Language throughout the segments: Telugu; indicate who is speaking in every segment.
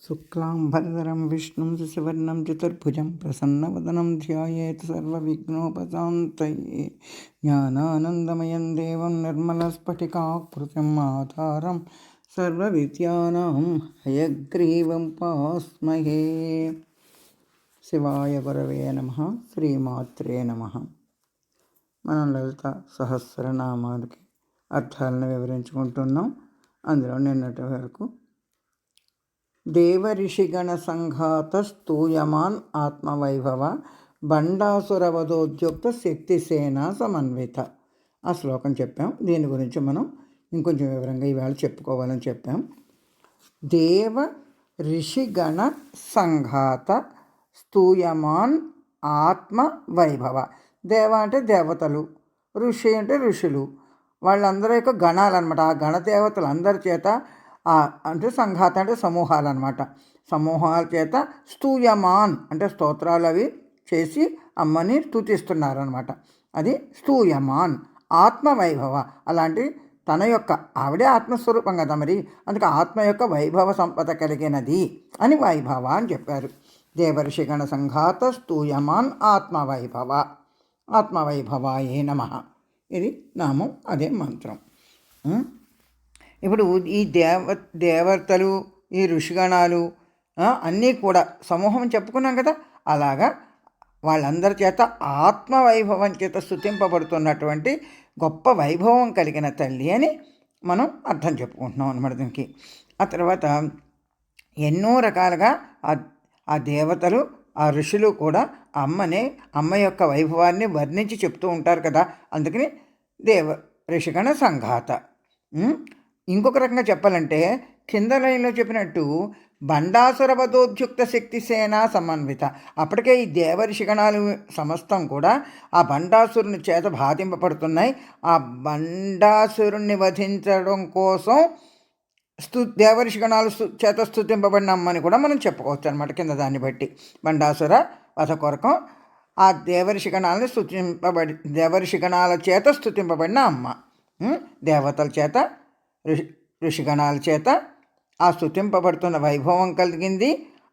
Speaker 1: శుక్లాంబరధరం విష్ణుం శశివర్ణం చతుర్భుజం ప్రసన్నవదనం ధ్యాయేత్ సర్వవిఘ్నోపశాంతయే జ్ఞానానందమయం దేవం నిర్మలస్ఫటికాకృతిం ఆధారం సర్వవిద్యానాం హయగ్రీవం పాస్మహే. శివాయ గురవే నమ శ్రీమాత్రే నమ. మనం లలిత సహస్రనామాలకి అర్థాలను వివరించుకుంటున్నాం. అందులో నిన్నటి వరకు దేవరిషిగణ సంఘాత స్థూయమాన్ ఆత్మవైభవ బండాసురవధోద్యుక్త శక్తిసేన సమన్విత. ఆ శ్లోకం చెప్పాం. దీని గురించి మనం ఇంకొంచెం వివరంగా ఈవేళ చెప్పుకోవాలని చెప్పాం. దేవ ఋషిగణ సంఘాత స్తూయమాన్ ఆత్మ వైభవ దేవ అంటే దేవతలు ఋషి అంటే ఋషులు. వాళ్ళందరూ యొక్క గణాలన్నమాట. ఆ గణదేవతలు అందరి చేత అంటే సంఘాత అంటే సమూహాలు అనమాట సమూహాల చేత స్తూయమాన్ అంటే స్తోత్రాలు అవి చేసి అమ్మని స్థుతిస్తున్నారనమాట అది స్తూయమాన్ ఆత్మవైభవ. అలాంటి తన యొక్క ఆవిడే ఆత్మస్వరూపం కదా మరి. అందుకే ఆత్మ యొక్క వైభవ సంపద కలిగినది అని వైభవ అని చెప్పారు. దేవర్షిగణ సంఘాత స్తూయమాన్ ఆత్మవైభవ. ఆత్మవైభవాయే నమ. ఇది నామం అదే మంత్రం. ఇప్పుడు ఈ దేవ దేవతలు ఈ ఋషిగణాలు అన్నీ కూడా సమూహం చెప్పుకున్నాం కదా అలాగా వాళ్ళందరి చేత ఆత్మవైభవం చేత స్థుతింపబడుతున్నటువంటి గొప్ప వైభవం కలిగిన తల్లి అని మనం అర్థం చెప్పుకుంటున్నాం అనమాట దీనికి. ఆ తర్వాత ఎన్నో రకాలుగా ఆ దేవతలు ఆ ఋషులు కూడా అమ్మనే అమ్మ యొక్క వైభవాన్ని వర్ణించి చెప్తూ ఉంటారు కదా అందుకని దేవ ఋషిగణ సంఘాత. ఇంకొక రకంగా చెప్పాలంటే కింద లైన్లో చెప్పినట్టు బండాసురవధోద్యుక్త శక్తి సేన సమన్విత. అప్పటికే ఈ దేవరిషిగణాలు సమస్తం కూడా ఆ బండాసురుని చేత బాధింపబడుతున్నాయి. ఆ బండాసురుణ్ణి వధించడం కోసం స్తు దేవరిషిగణాలు చేత స్థుతింపబడినామని కూడా మనం చెప్పుకోవచ్చు అనమాట కింద దాన్ని బట్టి. బండాసుర వధ కొరకం ఆ దేవరిషిగణాలని స్థుతింపబడి దేవరిషిగణాల చేత స్థుతింపబడిన అమ్మ. దేవతల చేత ఋషి ఋషిగణాల చేత ఆ స్థుతింపబడుతున్న వైభవం కలిగింది.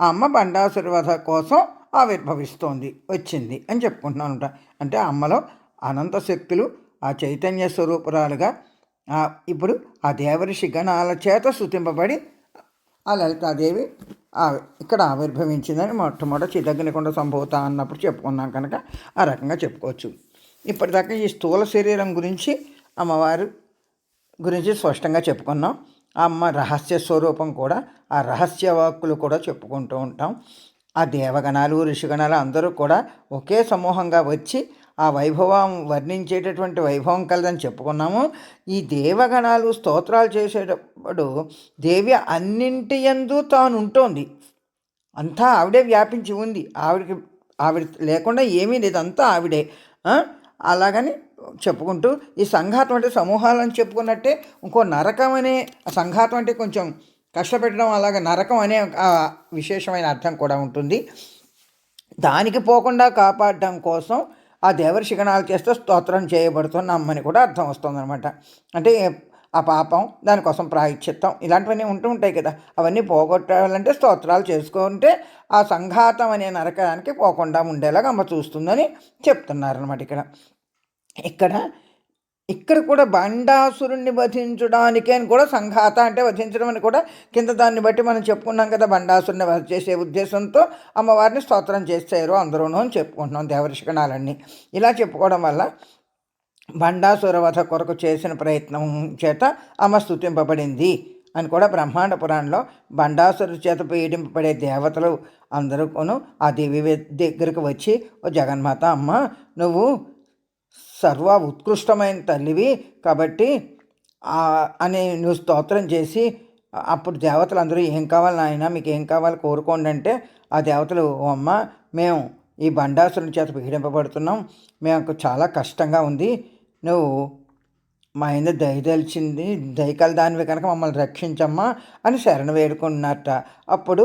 Speaker 1: ఆ అమ్మ బండాసుర వధ కోసం ఆవిర్భవిస్తోంది వచ్చింది అని చెప్పుకుంటున్నాను అంటే అమ్మలో అనంత శక్తులు ఆ చైతన్య స్వరూపురాలుగా ఇప్పుడు ఆ దేవరిషి గణాల చేత శృతింపబడి ఆ లలితాదేవి ఇక్కడ ఆవిర్భవించిందని మొట్టమొదటి చిదగ్నికొండ సంభూత అన్నప్పుడు చెప్పుకున్నాం కనుక ఆ రకంగా చెప్పుకోవచ్చు. ఇప్పటిదాకా ఈ స్థూల శరీరం గురించి అమ్మవారు గురించి స్పష్టంగా చెప్పుకున్నాం. అమ్మ రహస్య స్వరూపం కూడా ఆ రహస్య వాక్కులు కూడా చెప్పుకుంటూ ఉంటాం. ఆ దేవగణాలు ఋషిగణాలు అందరూ కూడా ఒకే సమూహంగా వచ్చి ఆ వైభవం వర్ణించేటటువంటి వైభవం కలదని చెప్పుకున్నాము. ఈ దేవగణాలు స్తోత్రాలు చేసేటప్పుడు దేవి అన్నింటి ఎందు తాను ఉంటుంది. అంతా ఆవిడే వ్యాపించి ఉంది. ఆవిడకి ఆవిడ లేకుండా ఏమీ లేదు. అంతా ఆవిడే అలాగని చెప్పుకుంటూ ఈ సంఘాతం అంటే సమూహాలను చెప్పుకున్నట్టే ఇంకో నరకం అనే సంఘాతం అంటే కొంచెం కష్టపెట్టడం అలాగే నరకం అనే విశేషమైన అర్థం కూడా ఉంటుంది. దానికి పోకుండా కాపాడడం కోసం ఆ దేవరి చేస్తే స్తోత్రం చేయబడుతున్నామని కూడా అర్థం వస్తుందన్నమాట. అంటే ఆ పాపం దానికోసం ప్రాయశ్చిత్తం ఇలాంటివన్నీ ఉంటూ ఉంటాయి కదా. అవన్నీ పోగొట్టాలంటే స్తోత్రాలు చేసుకుంటే ఆ సంఘాతం అనే నరకానికి పోకుండా ఉండేలాగా అమ్మ చూస్తుందని చెప్తున్నారనమాట ఇక్కడ. ఇక్కడ ఇక్కడ కూడా బండాసురుణ్ణి వధించడానికి అని కూడా సంఘాత అంటే వధించడం అని కూడా కింద దాన్ని బట్టి మనం చెప్పుకున్నాం కదా బండాసురుని వధ చేసే ఉద్దేశంతో అమ్మవారిని స్తోత్రం చేస్తారు అందరూనూ అని చెప్పుకుంటున్నాం దేవరిషికణాలన్నీ ఇలా చెప్పుకోవడం వల్ల బండాసుర వధ కొరకు చేసిన ప్రయత్నం చేత అమ్మ స్థుతింపబడింది అని కూడా బ్రహ్మాండ పురాణంలో బండాసురు చేత పీడింపబడే దేవతలు అందరూ ఆ దేవి దగ్గరకు వచ్చి ఓ జగన్మాత అమ్మ నువ్వు సర్వ ఉత్కృష్టమైన తల్లివి కాబట్టి అని నువ్వు స్తోత్రం చేసి అప్పుడు దేవతలు అందరూ ఏం కావాలి నాయన మీకు ఏం కావాలి కోరుకోండి అంటే ఆ దేవతలు అమ్మ మేము ఈ బండాసురుని చేత పీడింపబడుతున్నాం మేము చాలా కష్టంగా ఉంది నువ్వు మా ఆయన దయదలిచింది దయకల దానివి కనుక మమ్మల్ని రక్షించమ్మా అని శరణ వేడుకున్నట్ట. అప్పుడు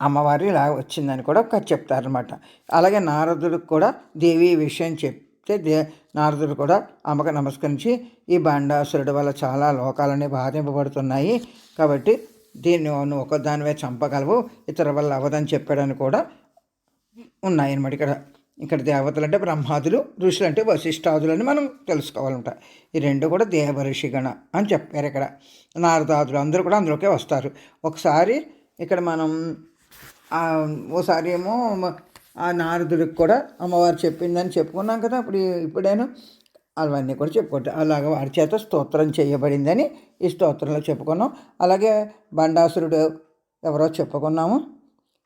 Speaker 1: అమ్మవారు ఇలా వచ్చిందని కూడా ఒక చెప్తారనమాట అలాగే నారదుడికి కూడా దేవి విషయం చెప్పి దే నారదుడు కూడా అమ్మకు నమస్కరించి ఈ బండాసురుడు వల్ల చాలా లోకాలన్నీ బాధింపబడుతున్నాయి కాబట్టి దీన్ని నువ్వు ఒక చంపగలవు ఇతర వల్ల అవ్వదని చెప్పాడని కూడా ఉన్నాయన్నమాట ఇక్కడ. ఇక్కడ దేవతలు అంటే బ్రహ్మాదులు ఋషులు అంటే వశిష్ఠాదులు అని మనం తెలుసుకోవాలంట. ఈ రెండు కూడా దేవఋషిగణ అని చెప్పారు ఇక్కడ. నారదాదులు అందరూ కూడా అందులోకే వస్తారు. ఒకసారి ఇక్కడ మనం ఓసారి ఏమో ఆ నారదుడికి కూడా అమ్మవారు చెప్పిందని చెప్పుకున్నాం కదా ఇప్పుడు ఇప్పుడేను అవన్నీ కూడా చెప్పుకుంటాం. అలాగ వారి చేత స్తోత్రం చేయబడిందని ఈ స్తోత్రంలో చెప్పుకున్నాం. అలాగే బండాసురుడు ఎవరో చెప్పుకున్నాము.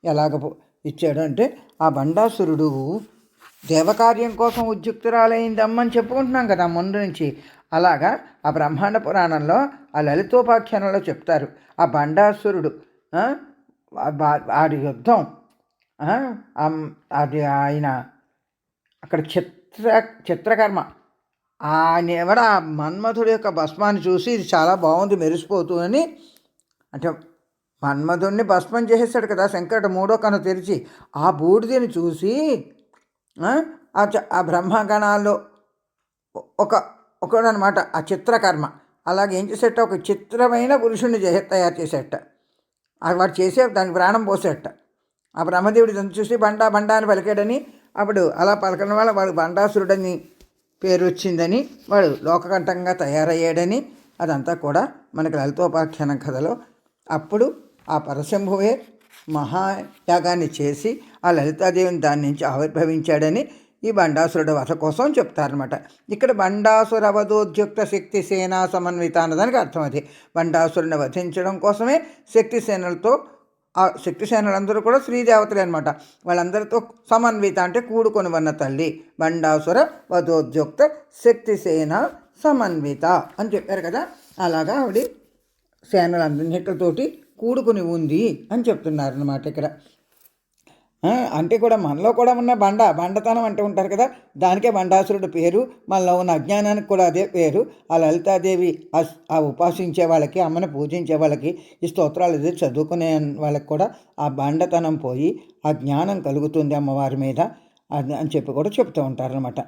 Speaker 1: ఎలాగ పో- ఇచ్చాడు అంటే ఆ బండాసురుడు దేవకార్యం కోసం ఉద్యుక్తురాలైందమ్మని చెప్పుకుంటున్నాం కదా ముందు నుంచి. అలాగా ఆ బ్రహ్మాండ పురాణంలో ఆ లలితోపాఖ్యానంలో చెప్తారు. ఆ బండాసురుడు వాడి ఆడి యుద్ధం అది ఆయన అక్కడ చిత్ర చిత్రకర్మ. ఆయన ఎవడ? మన్మథుడి మన్మధుడి యొక్క భస్మాన్ని చూసి ఇది చాలా బాగుంది మెరిసిపోతూ అని. అంటే మన్మధుడిని భస్మం చేసేసాడు కదా శంకరుడు మూడో కను తెరిచి. ఆ బూడిదని చూసి ఆ, బ్రహ్మగణాల్లో ఒక ఒకడనమాట ఆ చిత్రకర్మ. అలాగే ఏం చేసేట? ఒక చిత్రమైన పురుషుణ్ణి తయారు చేసేట. అది వాడు చేసే దానికి ప్రాణం పోసేట. ఆ బ్రహ్మదేవుడు దాన్ని చూసి బండా బండా అని పలికాడని అప్పుడు అలా పలకడం వల్ల వాడు బండాసురుడని పేరు వచ్చిందని వాడు లోకకంఠంగా తయారయ్యాడని అదంతా కూడా మనకి లలితోపాఖ్యానం కథలో. అప్పుడు ఆ పరశంభువే మహాయాగాన్ని చేసి ఆ లలితాదేవిని దాని నుంచి ఆవిర్భవించాడని ఈ బండాసురుడు వధ కోసం చెప్తారనమాట ఇక్కడ బండాసుర వధోద్యుక్త శక్తి సేనా సమన్విత అన్నదానికి అర్థం అది. బండాసురుని వధించడం కోసమే శక్తి సేనలతో ఆ శక్తిసేనలందరూ కూడా శ్రీదేవతలే అనమాట వాళ్ళందరితో సమన్విత అంటే కూడుకొని ఉన్న తల్లి. బండాసుర వధోద్యుక్త శక్తిసేన సమన్విత అని చెప్పారు కదా. అలాగా ఆవిడ సేనలందరితోటి కూడుకుని ఉంది అని చెప్తున్నారు అనమాట ఇక్కడ. అంటే కూడా మనలో కూడా ఉన్న బండ బండతనం అంటూ ఉంటారు కదా దానికే బండాసురుడు పేరు మనలో ఉన్న అజ్ఞానానికి కూడా అదే పేరు. ఆ లలితాదేవి ఆ- ఆ ఉపాసించే వాళ్ళకి అమ్మని పూజించే వాళ్ళకి ఈ స్తోత్రాలు ఇది చదువుకునే వాళ్ళకి కూడా ఆ బండతనం పోయి ఆ జ్ఞానం కలుగుతుంది అమ్మవారి మీద అని చెప్పి కూడా చెప్తూ ఉంటారనమాట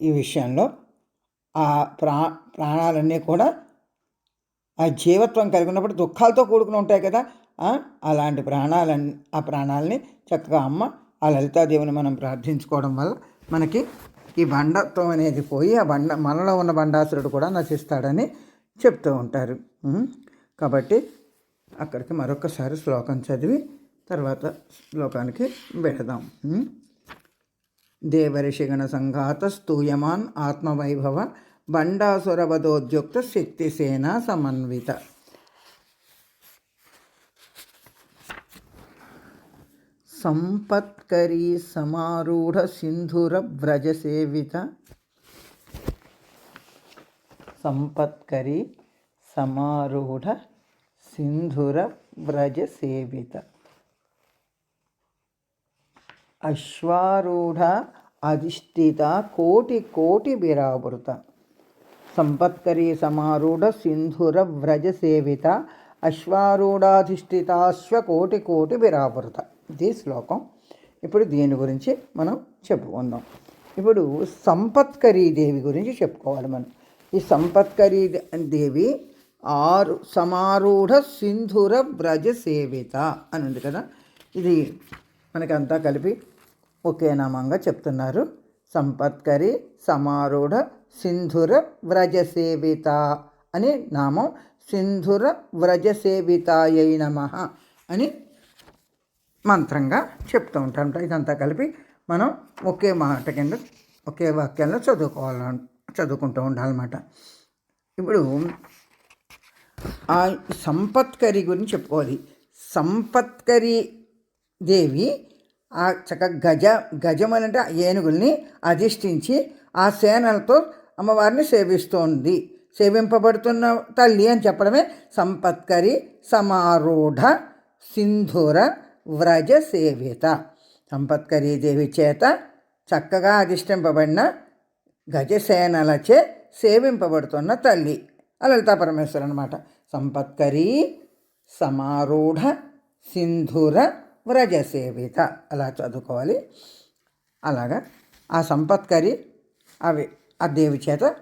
Speaker 1: ఈ విషయంలో ఆ ప్రా ప్రాణాలన్నీ కూడా ఆ జీవత్వం కలిగినప్పుడు దుఃఖాలతో కూడుకుని ఉంటాయి కదా అలాంటి ప్రాణాలన్నీ ఆ ప్రాణాలని చక్కగా అమ్మ ఆ లలితాదేవిని మనం ప్రార్థించుకోవడం వల్ల మనకి ఈ బండత్వం అనేది పోయి ఆ బండ మనలో ఉన్న బండాసురుడు కూడా నశిస్తాడని చెప్తూ ఉంటారు. కాబట్టి అక్కడికి మరొకసారి శ్లోకం చదివి తర్వాత శ్లోకానికి వెళదాం. దేవరిషిగణ సంఘాత స్తూయమాన్ ఆత్మవైభవ బండాసురవధోద్యుక్త శక్తిసేన సమన్విత సంపత్కరీ సమారూఢ సింధుర వ్రజ సేవిత. సంపత్కరీ సమారూఢ సింధుర వ్రజ సేవిత. అశ్వారూఢ అధిష్ఠిత కోటి కోటి బిరావృత సంపత్కరీ సమారూఢ సింధుర వ్రజ సేవిత. అశ్వారూఢాధిష్ఠితాశ్వ కోటి కోటి బిరావృత ఇది శ్లోకం. ఇప్పుడు దీని గురించి మనం చెప్పుకుందాం. ఇప్పుడు సంపత్కరీ దేవి గురించి చెప్పుకోవాలి మనం. ఈ సంపత్కరీ దేవి ఆరు సమారూఢ సింధుర వ్రజ సేవిత అని ఉంది కదా. ఇది మనకంతా కలిపి ఒకే నామంగా చెప్తున్నారు. సంపత్కరి సమారూఢ సింధుర వ్రజ సేవిత అనే నామం సింధుర వ్రజ సేవితాయై నమ అని మంత్రంగా చెప్తూ ఉంటాం. ఇదంతా కలిపి మనం ఒకే మాట కింద ఒకే వాక్యంలో చదువుకోవాలి చదువుకుంటూ ఉండాలన్నమాట. ఇప్పుడు ఆ సంపత్కరి గురించి చెప్పుకోవాలి. సంపత్కరి దేవి ఆ చక్క గజ గజం అంటే ఏనుగుల్ని అధిష్ఠించి ఆ సేనలతో అమ్మవారిని సేవిస్తోంది. సేవింపబడుతున్న తల్లి అని చెప్పడమే సంపత్కరి సమారూఢ సింధూర వ్రజ సేవిత సంపత్కరీ దేవి చేత చక్కగా అధిష్టింపబడిన గజసేనలచే సేవింపబడుతున్న తల్లి. ఆ లలితా పరమేశ్వరు అనమాట సంపత్కరీ సమారూఢ సింధుర వ్రజ సేవిత అలా చదువుకోవాలి. అలాగా. ఆ సంపత్కరి అవి ఆ దేవి చేత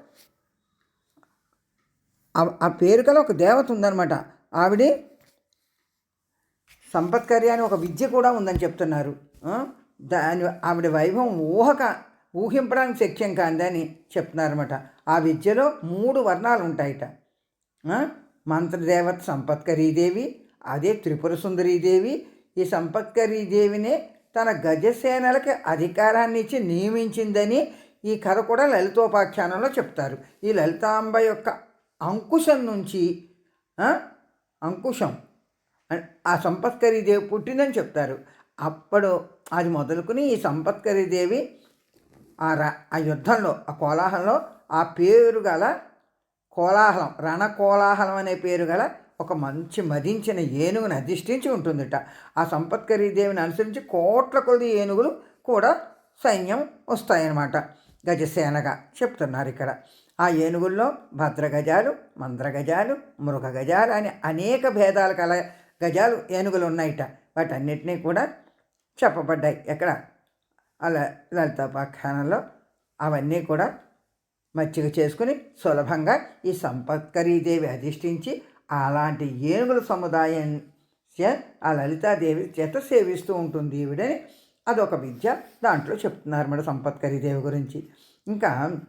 Speaker 1: ఆ- పేరు గల ఒక దేవత ఉందన్నమాట. ఆవిడ సంపత్కరి అని ఒక విద్య కూడా ఉందని చెప్తున్నారు. దాని ఆవిడ వైభవం ఊహక ఊహింపడానికి శక్యం కాదని చెప్తున్నారన్నమాట. ఆ విద్యలో మూడు వర్ణాలు ఉంటాయట. మంత్రదేవత సంపత్కరీదేవి అదే త్రిపుర సుందరీదేవి ఈ సంపత్కరీదేవినే తన గజసేనలకి అధికారాన్ని ఇచ్చి నియమించిందని ఈ కథ కూడా లలితోపాఖ్యానంలో చెప్తారు. ఈ లలితాంబ యొక్క అంకుశం నుంచి అంకుశం ఆ సంపత్కరీదేవి పుట్టిందని చెప్తారు. అప్పుడు అది మొదలుకుని ఈ సంపత్కరీదేవి ఆ ర ఆ యుద్ధంలో ఆ కోలాహలంలో ఆ పేరు గల కోలాహలం రణ కోలాహలం అనే పేరు గల ఒక మంచి మదించిన ఏనుగును అధిష్ఠించి ఉంటుందిట. ఆ సంపత్కరీదేవిని అనుసరించి కోట్ల కొద్ది ఏనుగులు కూడా సైన్యం వస్తాయన్నమాట. గజసేనగా చెప్తున్నారు ఇక్కడ. ఆ ఏనుగుల్లో భద్రగజాలు మంద్రగజాలు మృగ గజాలు అని అనేక భేదాలు కల గజాలు ఏనుగులు ఉన్నాయిట. వాటన్నిటినీ కూడా చెప్పబడ్డాయి. ఎక్కడ? అలా లలితాపాఖ్యానంలో అవన్నీ కూడా మచ్చిక చేసుకుని సులభంగా ఈ సంపత్కరీదేవి అధిష్ఠించి అలాంటి ఏనుగుల సముదాయం చే- ఆ లలితాదేవి చేత సేవిస్తూ ఉంటుంది ఈవిడని అదొక విద్య దాంట్లో చెప్తున్నారు మన సంపత్కరీదేవి గురించి. ఇంకా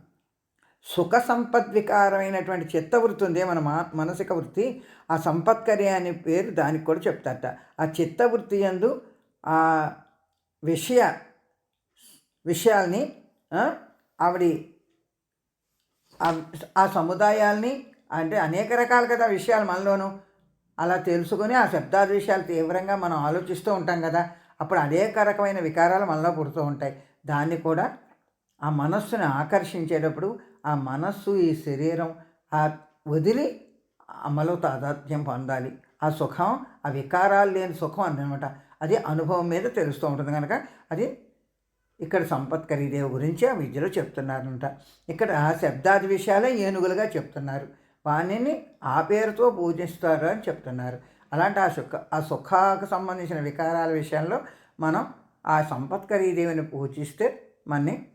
Speaker 1: సుఖ సంపద్వికారమైనటువంటి చిత్తవృత్తి ఉందే మన మా మానసిక వృత్తి? ఆ సంపత్కరి అనే పేరు దానికి కూడా చెప్తారట. ఆ చిత్తవృత్తి యందు ఆ విషయ విషయాల్ని ఆవిడ ఆ- సముదాయాల్ని అంటే అనేక రకాల కదా విషయాలు మనలోనూ. అలా తెలుసుకొని ఆ శబ్దాది విషయాలు తీవ్రంగా మనం ఆలోచిస్తూ ఉంటాం కదా. అప్పుడు అనేక రకమైన వికారాలు మనలో పుడుతూ ఉంటాయి. దాన్ని కూడా ఆ మనస్సుని ఆకర్షించేటప్పుడు ఆ మనస్సు ఈ శరీరం ఆ వదిలి అమలు తాదాత్మ్యం పొందాలి. ఆ సుఖం ఆ వికారాలు లేని సుఖం అన్నమాట. అది అనుభవం మీద తెలుస్తూ ఉంటుంది కనుక అది ఇక్కడ సంపత్ ఖరీదేవి గురించి ఆ విద్యలో చెప్తున్నారంట. ఇక్కడ ఆ శబ్దాది విషయాలే ఏనుగులుగా చెప్తున్నారు. వాణిని ఆ పేరుతో పూజిస్తారు అని చెప్తున్నారు. అలాంటి ఆ సుఖ ఆ సుఖాకు సంబంధించిన వికారాల విషయంలో మనం ఆ సంపత్కరీదేవిని పూజిస్తే మనని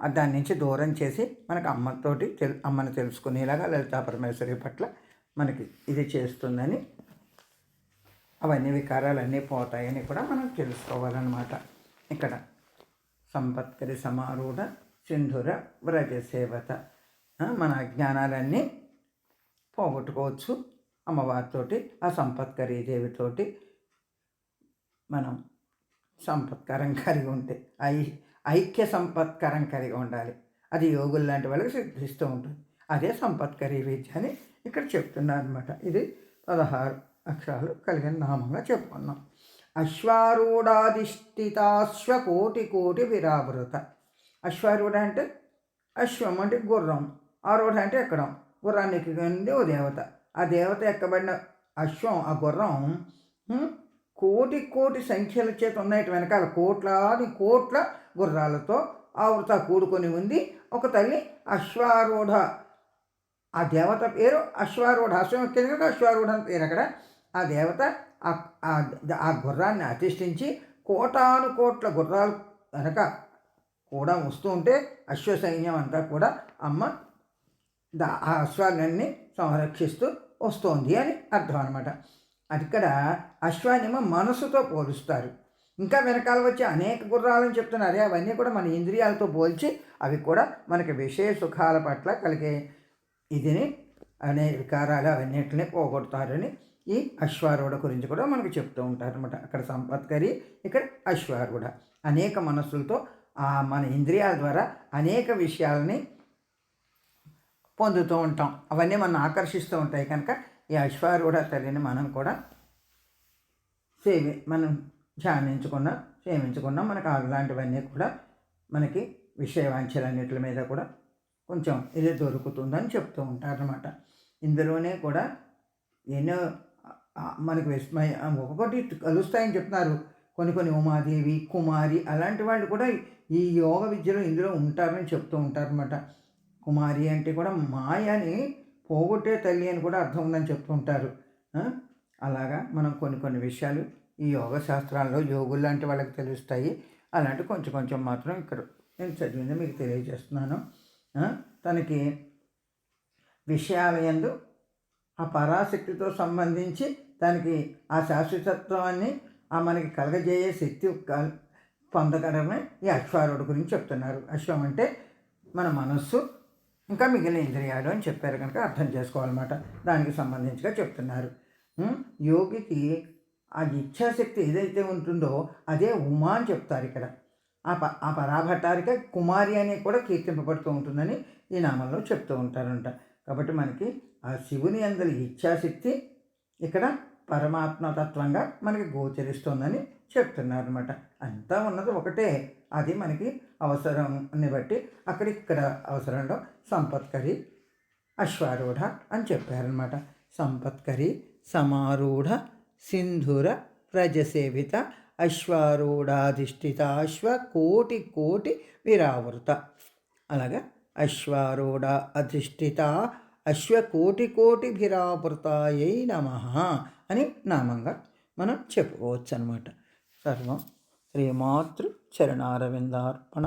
Speaker 1: దాని నుంచి దూరం చేసి మనకు అమ్మతోటి తెలు అమ్మని తెలుసుకునేలాగా లలితా పరమేశ్వరి పట్ల మనకి ఇది చేస్తుందని అవన్నీ వికారాలన్నీ పోతాయని కూడా మనం తెలుసుకోవాలన్నమాట. ఇక్కడ సంపత్కరి సమారూఢ సింధుర వ్రజసేవత సేవత మన అజ్ఞానాలన్నీ పోగొట్టుకోవచ్చు. అమ్మవారితోటి ఆ సంపత్కరీ దేవితోటి మనం సంపత్కరం కలిగి ఉంటే అయి ఐక్య సంపత్కరం కలిగి ఉండాలి. అది యోగులు లాంటి వాళ్ళకి సిద్ధిస్తూ ఉంటుంది. అదే సంపత్కరీ విద్య అని ఇక్కడ చెప్తున్నారు అనమాట ఇది పదహారు అక్షరాలు కలిగిన నామంగా చెప్పుకున్నాం. అశ్వారూఢాధిష్ఠితాశ్వ కోటి కోటి విరావృత. అశ్వారూఢ అంటే అశ్వం అంటే గుర్రం. ఆరూఢ అంటే ఎక్కడం గుర్రానికి ఎక్కింది ఓ దేవత. ఆ దేవత ఎక్కబడిన అశ్వం ఆ గుర్రం కోటి కోటి సంఖ్యల చేత ఉన్నాయి. వెనకాల కోట్లాది కోట్ల గుర్రాలతో ఆవృత కూడుకొని ఉంది. ఒక తల్లి అశ్వారూఢ. ఆ దేవత పేరు అశ్వారూఢ. అశ్వం ఎక్కింది కనుక అశ్వారూఢ అని పేరు అక్కడ. ఆ దేవత ఆ- గుర్రాన్ని అధిష్ఠించి కోటాను కోట్ల గుర్రాలు వెనక కూడా వస్తూ ఉంటే అశ్వ సైన్యం అంతా కూడా అమ్మ దా- ఆ అశ్వాన్ని సంరక్షిస్తూ వస్తోంది అని అర్థం అనమాట అది ఇక్కడ అశ్వాన్నేమో మనసుతో పోలుస్తారు. ఇంకా వెనకాల వచ్చే అనేక గుర్రాలను చెప్తున్నారు. అవన్నీ కూడా మన ఇంద్రియాలతో పోల్చి అవి కూడా మనకి విషయ సుఖాల పట్ల కలిగే ఇదిని అనే వికారాలు అవన్నిటిని పోగొడతారని ఈ అశ్వారూఢ గురించి కూడా మనకు చెప్తూ ఉంటారు అనమాట అక్కడ సంపత్కరి ఇక్కడ అశ్వారూఢ. అనేక మనస్సులతో ఆ మన ఇంద్రియాల ద్వారా అనేక విషయాలని పొందుతూ ఉంటాం. అవన్నీ మనం ఆకర్షిస్తూ ఉంటాయి కనుక ఈ అశ్వారూఢ తల్లిని మనం కూడా సేవి మనం ధ్యానించుకున్నా క్షేమించుకున్నా మనకు అలాంటివన్నీ కూడా మనకి విషయవాంఛలన్నిటి మీద కూడా కొంచెం ఇది దొరుకుతుందని చెప్తూ ఉంటారనమాట ఇందులోనే కూడా ఎన్నో మనకు మనకి విస్మయ ఒక్కొక్కటి కలుస్తాయని చెప్తున్నారు. కొన్ని కొన్ని ఉమాదేవి కుమారి అలాంటి వాళ్ళు కూడా ఈ యోగ విద్యలో ఇందులో ఉంటారని చెప్తూ ఉంటారనమాట కుమారి అంటే కూడా మాయని పోగొట్టే తల్లి అని కూడా అర్థం ఉందని చెప్తూ ఉంటారు. అలాగా మనం కొన్ని కొన్ని విషయాలు ఈ యోగ శాస్త్రాల్లో యోగులు లాంటి వాళ్ళకి తెలుస్తాయి. అలాంటి కొంచెం కొంచెం మాత్రం ఇక్కడ నేను చదివింది మీకు తెలియజేస్తున్నాను. తనకి విషయాల యందు ఆ పరాశక్తితో సంబంధించి దానికి ఆ శాశ్వతత్వాన్ని ఆ మనకి కలగజేయే శక్తి పొందగడమే ఈ అశ్వారుడు గురించి చెప్తున్నారు. అశ్వం అంటే మన మనస్సు ఇంకా మిగిలిన ఇంద్రియాలు అని చెప్పారు కనుక అర్థం చేసుకోవాలన్నమాట. దానికి సంబంధించిగా చెప్తున్నారు. యోగికి ఆ ఇచ్ఛాశక్తి ఏదైతే ఉంటుందో అదే ఉమా అని చెప్తారు ఇక్కడ. ఆ ప ఆ పరాభట్టారిక కుమారి అని కూడా కీర్తింపబడుతూ ఉంటుందని ఈ నామంలో చెప్తూ ఉంటారంట. కాబట్టి మనకి ఆ శివుని అందరి ఇచ్ఛాశక్తి ఇక్కడ పరమాత్మతత్వంగా మనకి గోచరిస్తోందని చెప్తున్నారు అనమాట అంతా ఉన్నది ఒకటే. అది మనకి అవసరాన్ని బట్టి అక్కడ ఇక్కడ అవసరంలో సంపత్కరి అశ్వారూఢ అని చెప్పారనమాట సంపత్కరి సమారూఢ సింధుర ప్రజసేవిత అశ్వారూఢాధిష్ఠిత అశ్వ కోటి కోటి విరావృత అలాగా అశ్వారూఢ అధిష్ఠిత అశ్వ కోటి కోటి విరావృతాయై నమ అని నామంగా మనం చెప్పుకోవచ్చు అనమాట సర్వం శ్రీమాతృ చరణారవిందార్పణ